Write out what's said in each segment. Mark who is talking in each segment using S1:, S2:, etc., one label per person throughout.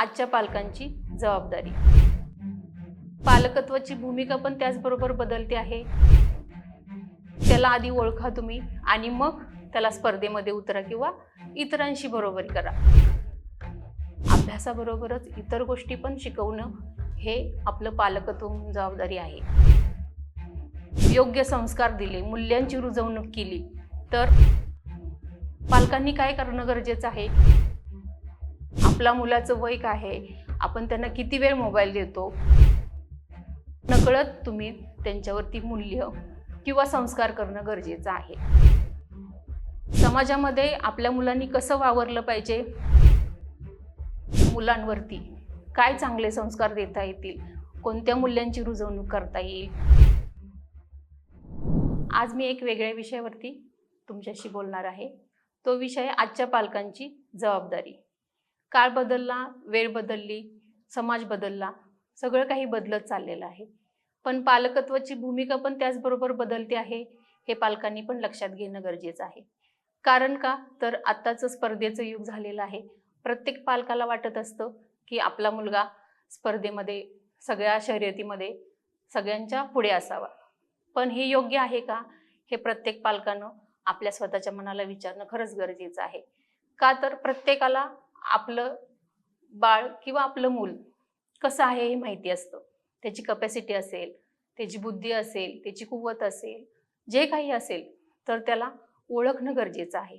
S1: आजच्या पालकांची जबाबदारी. पालकत्वाची भूमिका पण त्याचबरोबर बदलते आहे. त्याला आधी ओळखा तुम्ही आणि मग त्याला स्पर्धेमध्ये उतरा किंवा इतरांशी बरोबरी करा. अभ्यासाबरोबरच इतर गोष्टी पण शिकवणं हे आपलं पालकत्व जबाबदारी आहे. योग्य संस्कार दिले मूल्यांची रुजवणूक केली तर पालकांनी काय करणं गरजेचं आहे? आपल्या मुलाचं वय काय आहे आपण त्यांना किती वेळ मोबाईल देतो नकळत तुम्ही त्यांच्यावरती मूल्य किंवा संस्कार करणं गरजेचं आहे. समाजामध्ये आपल्या मुलांनी कसं वावरलं पाहिजे? मुलांवरती काय चांगले संस्कार देता येतील? कोणत्या मूल्यांची रुजवणूक करता येईल? आज मी एक वेगळ्या विषयावरती तुमच्याशी बोलणार आहे. तो विषय आजच्या पालकांची जबाबदारी. काळ बदलला वेळ बदलली समाज बदलला सगळं काही बदलत चाललेलं आहे. पण पालकत्वाची भूमिका पण त्याचबरोबर बदलते आहे हे पालकांनी पण लक्षात घेणं गरजेचं आहे. कारण का? तर आत्ताचं स्पर्धेचं युग झालेलं आहे. प्रत्येक पालकाला वाटत असतं की आपला मुलगा स्पर्धेमध्ये सगळ्या शर्यतीमध्ये सगळ्यांच्या पुढे असावा. पण हे योग्य आहे का? हे प्रत्येक पालकानं आपल्या स्वतःच्या मनाला विचारणं खरंच गरजेचं आहे. का तर प्रत्येकाला आपलं बाळ किंवा आपलं मूल कसं आहे हे माहिती असतं. त्याची कपॅसिटी असेल त्याची बुद्धी असेल त्याची कुवत असेल जे काही असेल तर त्याला ओळखणं गरजेचं आहे.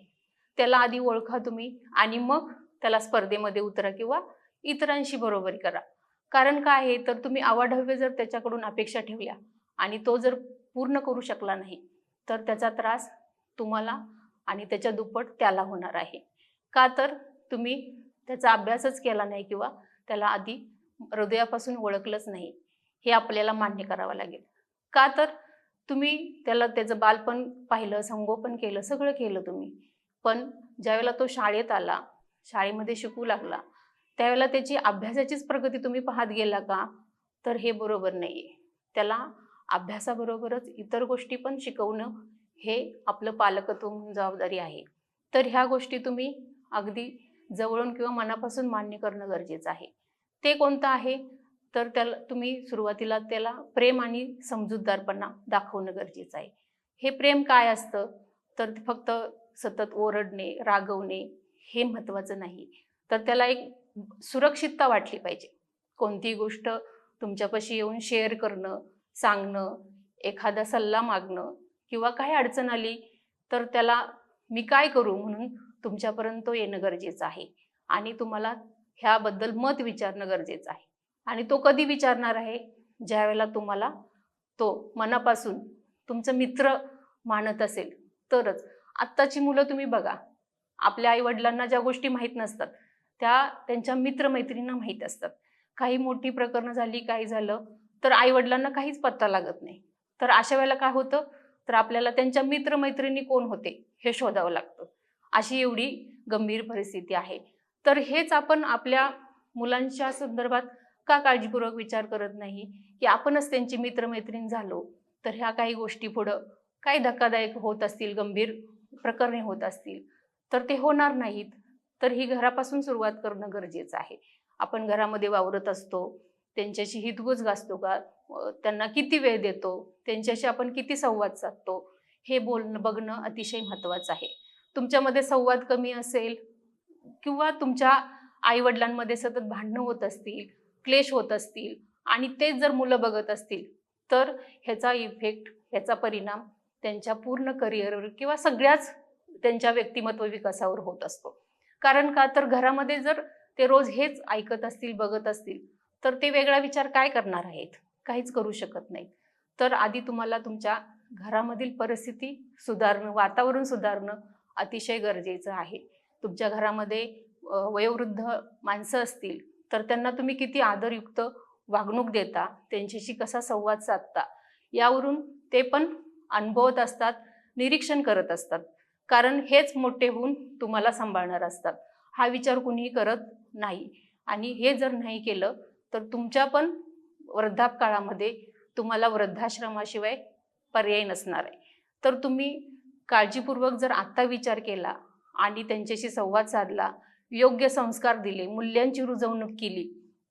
S1: त्याला आधी ओळखा तुम्ही आणि मग त्याला स्पर्धेमध्ये उतरा किंवा इतरांशी बरोबरी करा. कारण काय आहे तर तुम्ही आवाढव्य जर त्याच्याकडून अपेक्षा ठेवल्या आणि तो जर पूर्ण करू शकला नाही तर त्याचा त्रास तुम्हाला आणि त्याच्या दुप्पट त्याला होणार आहे. का तर तुम्ही त्याचा अभ्यासच केला नाही किंवा त्याला आधी हृदयापासून ओळखलंच नाही हे आपल्याला मान्य करावं लागेल. का तर तुम्ही त्याला त्याचं बालपण पाहिलं संगोपन केलं सगळं केलं तुम्ही. पण ज्यावेळेला तो शाळेत आला शाळेमध्ये शिकू लागला त्यावेळेला त्याची अभ्यासाचीच प्रगती तुम्ही पाहत गेला का? तर हे बरोबर नाही आहे त्याला अभ्यासाबरोबरच इतर गोष्टी पण शिकवणं हे आपलं पालकत्व म्हणून जबाबदारी आहे. तर ह्या गोष्टी तुम्ही अगदी जवळून किंवा मनापासून मान्य करणं गरजेचं आहे. ते कोणतं आहे? तर त्याला तुम्ही सुरुवातीला त्याला प्रेम आणि समजूतदारपणा दाखवणं गरजेचं आहे. हे प्रेम काय असतं? तर ते फक्त सतत ओरडणे रागवणे हे महत्त्वाचं नाही. तर त्याला एक सुरक्षितता वाटली पाहिजे. कोणतीही गोष्ट तुमच्यापाशी येऊन शेअर करणं सांगणं एखादा सल्ला मागणं किंवा काही अडचण आली तर त्याला मी काय करू म्हणून तुमच्यापर्यंत येणं गरजेचं आहे. आणि तुम्हाला ह्याबद्दल मत विचारणं गरजेचं आहे. आणि तो कधी विचारणार आहे? ज्या वेळेला तुम्हाला तो मनापासून तुमचं मित्र मानत असेल. तरच. आत्ताची मुलं तुम्ही बघा. आपल्या आईवडिलांना ज्या गोष्टी माहीत नसतात त्या त्यांच्या मित्रमैत्रिणींना माहीत असतात. काही मोठी प्रकरणं झाली काही झालं तर आईवडिलांना काहीच पत्ता लागत नाही. तर अशा वेळेला काय होतं? तर आपल्याला त्यांच्या मित्रमैत्रिणी कोण होते? हे शोधावं लागतं. अशी एवढी गंभीर परिस्थिती आहे. तर हेच आपण आपल्या मुलांच्या संदर्भात का काळजीपूर्वक विचार करत नाही? की आपणच त्यांची मित्रमैत्रीण झालो तर ह्या काही गोष्टी पुढं काही धक्कादायक होत असतील गंभीर प्रकरणे होत असतील? तर ते होणार नाहीत. तर ही घरापासून सुरुवात करणं गरजेचं आहे. आपण घरामध्ये वावरत असतो त्यांच्याशी हितगुज गाजतो का? त्यांना किती वेळ देतो? त्यांच्याशी आपण किती संवाद साधतो? हे बोलणं बघणं अतिशय महत्त्वाचं आहे. तुमच्यामध्ये संवाद कमी असेल किंवा तुमच्या आईवडिलांमध्ये सतत भांडणं होत असतील क्लेश होत असतील आणि तेच जर मुलं बघत असतील तर ह्याचा इफेक्ट ह्याचा परिणाम त्यांच्या पूर्ण करिअरवर किंवा सगळ्याच त्यांच्या व्यक्तिमत्व विकासावर होत असतो. कारण का? तर घरामध्ये जर ते रोज हेच ऐकत असतील बघत असतील तर ते वेगळा विचार काय करणार आहेत? काहीच करू शकत नाहीत. तर आधी तुम्हाला तुमच्या घरामधील परिस्थिती सुधारणं वातावरण सुधारणं अतिशय गरजेचं आहे. तुमच्या घरामध्ये वयोवृद्ध माणसं असतील तर त्यांना तुम्ही किती आदरयुक्त वागणूक देता त्यांच्याशी कसा संवाद साधता यावरून ते पण अनुभवत असतात निरीक्षण करत असतात. कारण हेच मोठे होऊन तुम्हाला सांभाळणार असतात. हा विचार कुणीही करत नाही. आणि हे जर नाही केलं तर तुमच्या पण वृद्धापकाळामध्ये तुम्हाला वृद्धाश्रमाशिवाय पर्याय नसणार आहे. तर तुम्ही काळजीपूर्वक जर आत्ता विचार केला आणि त्यांच्याशी संवाद साधला योग्य संस्कार दिले मूल्यांची रुजवणूक केली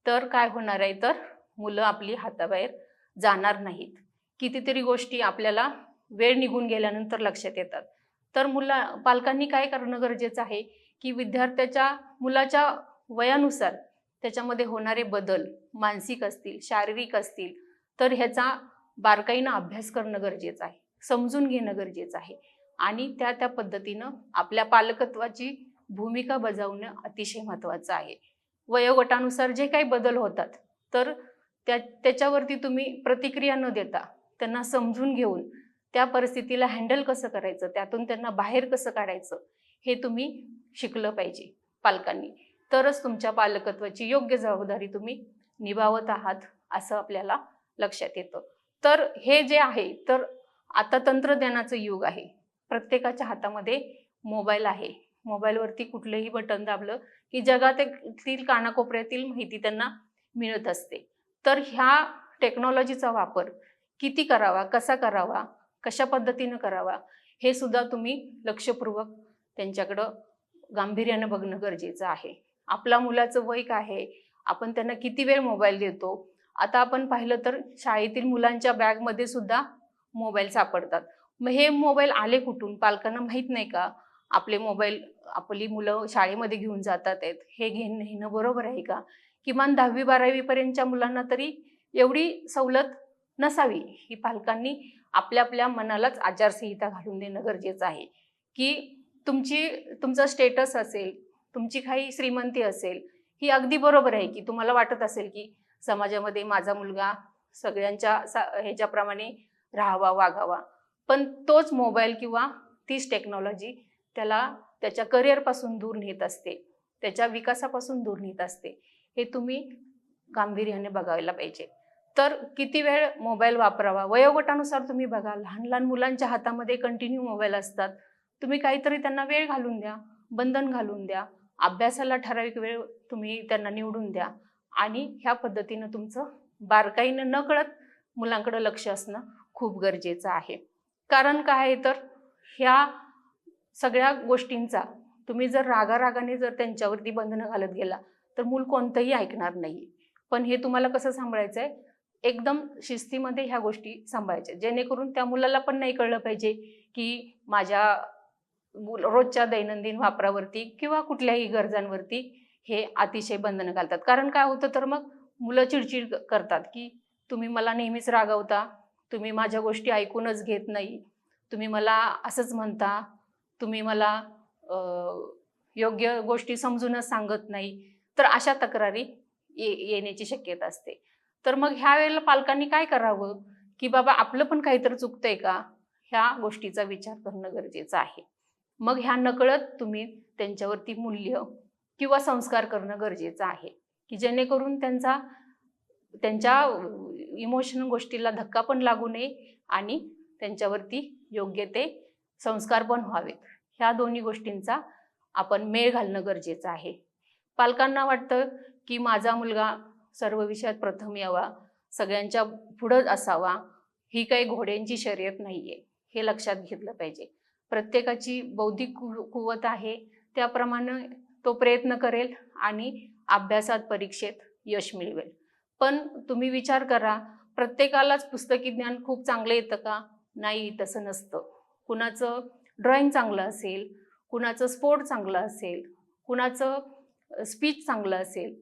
S1: तर काय होणार आहे? तर मुलं आपली हाताबाहेर जाणार नाहीत. कितीतरी गोष्टी आपल्याला वेळ निघून गेल्यानंतर लक्षात येतात. तर मुला पालकांनी काय करणं गरजेचं आहे? की विद्यार्थ्याच्या मुलाच्या वयानुसार त्याच्यामध्ये होणारे बदल मानसिक असतील शारीरिक असतील तर ह्याचा बारकाईनं अभ्यास करणं गरजेचं आहे. समजून घेणं गरजेचं आहे. आणि त्या त्या पद्धतीनं आपल्या पालकत्वाची भूमिका बजावणं अतिशय महत्त्वाचं आहे. वयोगटानुसार जे काही बदल होतात तर त्या त्याच्यावरती तुम्ही प्रतिक्रिया न देता त्यांना समजून घेऊन त्या परिस्थितीला हँडल कसं करायचं त्यातून त्यांना बाहेर कसं काढायचं हे तुम्ही शिकलं पाहिजे पालकांनी. तरच तुमच्या पालकत्वाची योग्य जबाबदारी तुम्ही निभावत आहात असं आपल्याला लक्षात येतं. तर हे जे आहे तर आता तंत्रज्ञानाचं युग आहे. प्रत्येकाच्या हातामध्ये मोबाईल आहे. मोबाईलवरती कुठलंही बटन दाबलं की जगातील कानाकोपऱ्यातील माहिती त्यांना मिळत असते. तर ह्या टेक्नॉलॉजीचा वापर किती करावा कसा करावा कशा पद्धतीनं करावा हे सुद्धा तुम्ही लक्षपूर्वक त्यांच्याकडं गांभीर्यानं बघणं गरजेचं आहे. आपला मुलाचं वय काय आहे आपण त्यांना किती वेळ मोबाईल देतो आता आपण पाहिलं तर शाळेतील मुलांच्या बॅगमध्ये सुद्धा मोबाईल सापडतात. मग हे मोबाईल आले कुठून? पालकांना माहीत नाही का? आपले मोबाईल आपली मुलं शाळेमध्ये घेऊन जातात आहेत. हे घेणं घेणं बरोबर आहे का? किमान दहावी बारावीपर्यंतच्या मुलांना तरी एवढी सवलत नसावी. ही पालकांनी आपल्या आपल्या मनालाच आचारसंहिता घालून देणं गरजेचं आहे. की तुमची तुमचं स्टेटस असेल तुमची काही श्रीमंती असेल ही अगदी बरोबर आहे की तुम्हाला वाटत असेल की समाजामध्ये माझा मुलगा सगळ्यांच्या सा ह्याच्याप्रमाणे राहावा वागावा. पण तोच मोबाईल किंवा तीच टेक्नॉलॉजी त्याला त्याच्या करिअरपासून दूर नेत असते. त्याच्या विकासापासून दूर नेत असते. हे तुम्ही गांभीर्याने बघायला पाहिजे. तर किती वेळ मोबाईल वापरावा? वयोगटानुसार तुम्ही बघा. लहान लहान मुलांच्या हातामध्ये कंटिन्यू मोबाईल असतात. तुम्ही काहीतरी त्यांना वेळ घालून द्या. बंधन घालून द्या. अभ्यासाला ठराविक वेळ तुम्ही त्यांना निवडून द्या. आणि ह्या पद्धतीनं तुमचं बारकाईनं न कळत मुलांकडं लक्ष असणं खूप गरजेचं आहे. कारण काय आहे तर ह्या सगळ्या गोष्टींचा तुम्ही जर रागारागाने जर त्यांच्यावरती बंधनं घालत गेला तर मूल कोणतंही ऐकणार नाही. पण हे तुम्हाला कसं सांभाळायचं आहे एकदम शिस्तीमध्ये ह्या गोष्टी सांभाळायच्या. जेणेकरून त्या मुलाला पण नाही कळलं पाहिजे की माझ्या रोजच्या दैनंदिन वापरावरती किंवा कुठल्याही गरजांवरती हे अतिशय बंधनं घालतात. कारण काय होतं तर मग मुलं चिडचिड करतात की तुम्ही मला नेहमीच रागवता? तुम्ही माझ्या गोष्टी ऐकूनच घेत नाही. तुम्ही मला असंच म्हणता. तुम्ही मला योग्य गोष्टी समजूनच सांगत नाही. तर अशा तक्रारी ये येण्याची शक्यता असते. तर मग ह्या वेळेला पालकांनी काय करावं? की बाबा आपलं पण काहीतरी चुकतंय का? ह्या गोष्टीचा विचार करणं गरजेचं आहे. मग ह्या नकळत तुम्ही त्यांच्यावरती मूल्य किंवा संस्कार करणं गरजेचं आहे. की जेणेकरून त्यांचा त्यांच्या इमोशनल गोष्टीला धक्का पण लागू नये आणि त्यांच्यावरती योग्य ते संस्कार पण व्हावेत. ह्या दोन्ही गोष्टींचा आपण मेळ घालणं गरजेचं आहे. पालकांना वाटतं की माझा मुलगा सर्व विषयात प्रथम यावा सगळ्यांच्या पुढंच असावा ही काही घोड्यांची शर्यत नाही आहे हे लक्षात घेतलं पाहिजे. प्रत्येकाची बौद्धिक कु कुवत आहे त्याप्रमाणे तो प्रयत्न करेल आणि अभ्यासात परीक्षेत यश मिळवेल. पण तुम्ही विचार करा प्रत्येकालाच पुस्तकी ज्ञान खूप चांगलं येतं का? नाही तसं नसतं. कुणाचं ड्रॉइंग चांगलं असेल कुणाचं स्पोर्ट चांगलं असेल कुणाचं स्पीच चांगलं असेल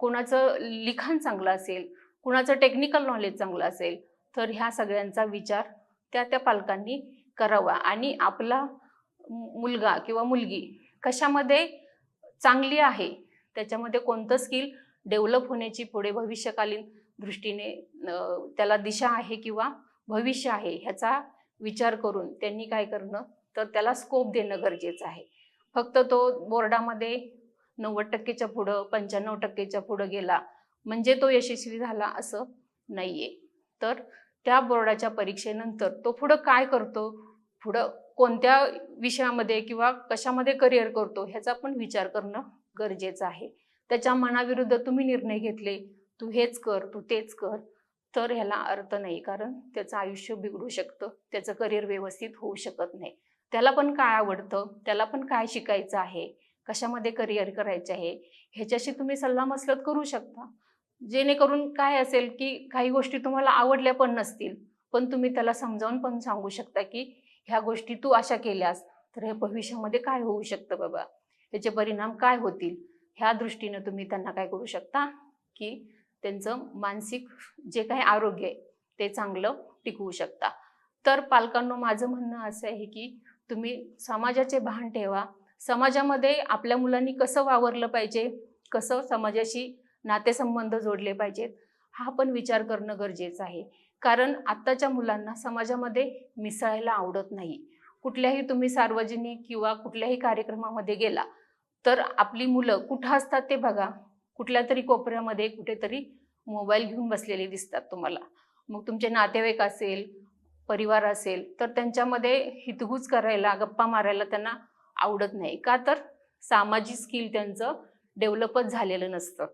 S1: कुणाचं लिखाण चांगलं असेल कुणाचं टेक्निकल नॉलेज चांगलं असेल तर ह्या सगळ्यांचा विचार त्या त्या पालकांनी करावा. आणि आपला मुलगा किंवा मुलगी कशामध्ये चांगली आहे त्याच्यामध्ये कोणतं स्किल डेव्हलप होण्याची पुढे भविष्यकालीन दृष्टीने त्याला दिशा आहे किंवा भविष्य आहे ह्याचा विचार करून त्यांनी काय करणं तर त्याला स्कोप देणं गरजेचं आहे. फक्त तो बोर्डामध्ये नव्वद टक्केच्या पुढं पंच्याण्णव टक्केच्या पुढं गेला म्हणजे तो यशस्वी झाला असं नाही आहे तर त्या बोर्डाच्या परीक्षेनंतर तो पुढं काय करतो पुढं कोणत्या विषयामध्ये किंवा कशामध्ये करिअर करतो ह्याचा पण विचार करणं गरजेचं आहे. त्याच्या मनाविरुद्ध तुम्ही निर्णय घेतले तू हेच कर तू तेच कर तर ह्याला अर्थ नाही. कारण त्याचं आयुष्य बिघडू शकतं त्याचं करिअर व्यवस्थित होऊ शकत नाही. त्याला पण काय आवडतं? त्याला पण काय शिकायचं आहे? कशामध्ये करिअर करायचे आहे? ह्याच्याशी तुम्ही सल्लामसलत करू शकता. जेणेकरून काय असेल की काही गोष्टी तुम्हाला आवडल्या पण नसतील पण तुम्ही त्याला समजावून पण सांगू शकता की ह्या गोष्टी तू अशा केल्यास तर हे भविष्यामध्ये काय होऊ शकतं बाबा? याचे परिणाम काय होतील? ह्या दृष्टीनं तुम्ही त्यांना काय करू शकता की त्यांचं मानसिक जे काही आरोग्य आहे ते चांगलं टिकवू शकता. तर पालकांनो माझं म्हणणं असं आहे की तुम्ही समाजाचे भान ठेवा. समाजामध्ये आपल्या मुलांनी कसं वावरलं पाहिजे कसं समाजाशी नातेसंबंध जोडले पाहिजेत हा पण विचार करणं गरजेचं आहे. कारण आत्ताच्या मुलांना समाजामध्ये मिसळायला आवडत नाही. कुठल्याही तुम्ही सार्वजनिक किंवा कुठल्याही कार्यक्रमामध्ये गेला तर आपली मुलं कुठं असतात ते बघा. कुठल्या तरी कोपऱ्यामध्ये कुठेतरी मोबाईल घेऊन बसलेले दिसतात तुम्हाला. मग तुमचे नातेवाईक असेल परिवार असेल तर त्यांच्यामध्ये हितगुज करायला गप्पा मारायला त्यांना आवडत नाही. का तर सामाजिक स्किल त्यांचं डेव्हलपच झालेलं नसतं.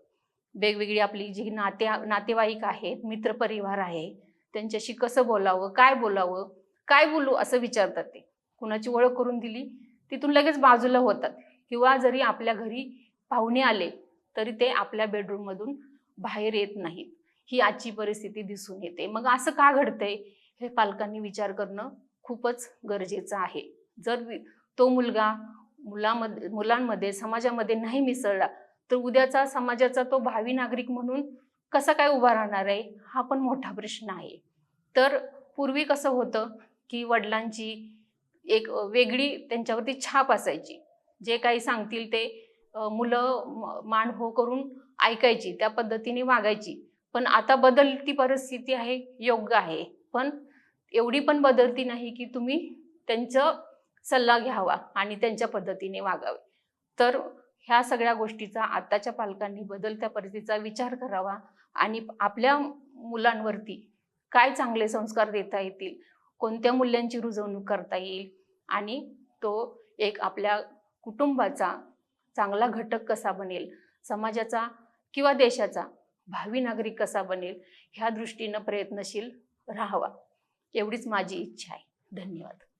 S1: वेगवेगळी आपली जी नाते नातेवाईक आहेत मित्रपरिवार आहे त्यांच्याशी कसं बोलावं काय बोलावं काय बोलू असं विचारतात ते. कुणाची ओळख करून दिली तिथून लगेच बाजूला होतात. किंवा जरी आपल्या घरी पाहुणे आले तरी ते आपल्या बेडरूममधून बाहेर येत नाहीत. ही आजची परिस्थिती दिसून येते. मग असं का घडतंय? हे पालकांनी विचार करणं खूपच गरजेचं आहे. जर तो मुलगा मुलामध्ये मुलांमध्ये समाजामध्ये नाही मिसळला तर उद्याचा समाजाचा तो भावी नागरिक म्हणून कसा काय उभा राहणार आहे? हा पण मोठा प्रश्न आहे. तर पूर्वी कसं होतं की वडिलांची एक वेगळी त्यांच्यावरती छाप असायची. जे काही सांगतील ते मुलं मान हो करून ऐकायची त्या पद्धतीने वागायची. पण आता बदलती परिस्थिती आहे योग्य आहे. पण एवढी पण बदलती नाही की तुम्ही त्यांचं सल्ला घ्यावा आणि त्यांच्या पद्धतीने वागावे. तर ह्या सगळ्या गोष्टीचा आताच्या पालकांनी बदलत्या परिस्थितीचा विचार करावा आणि आपल्या मुलांवरती काय चांगले संस्कार देता येतील कोणत्या मूल्यांची रुजवणूक करता येईल आणि तो एक आपल्या कुटुंबाचा चांगला घटक कसा बनेल? समाजाचा किंवा देशाचा? भावी नागरिक कसा बनेल? ह्या दृष्टीनं प्रयत्नशील राहावा. एवढीच माझी इच्छा आहे. धन्यवाद.